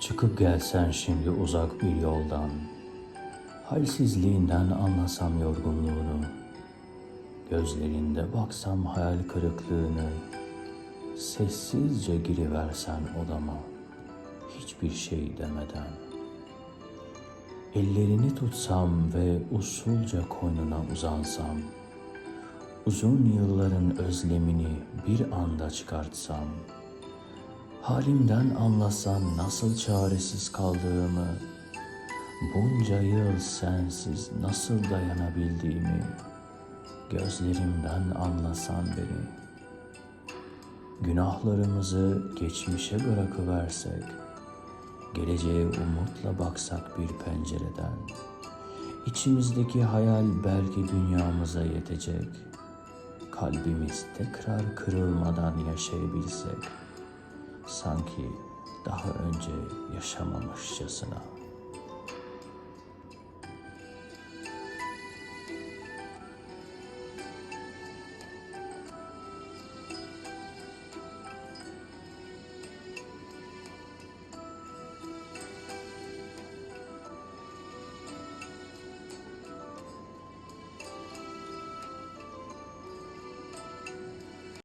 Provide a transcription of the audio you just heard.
Çıkıp gelsen şimdi uzak bir yoldan, halsizliğinden anlasam yorgunluğunu, gözlerinde baksam hayal kırıklığını, sessizce giriversen odama, hiçbir şey demeden. Ellerini tutsam ve usulca koynuna uzansam, uzun yılların özlemini bir anda çıkartsam, halimden anlasan nasıl çaresiz kaldığımı, bunca yıl sensiz nasıl dayanabildiğimi, gözlerimden anlasan beni. Günahlarımızı geçmişe bırakıversek, geleceğe umutla baksak bir pencereden, içimizdeki hayal belki dünyamıza yetecek, kalbimiz tekrar kırılmadan yaşayabilsek, sanki daha önce yaşamamışçasına.''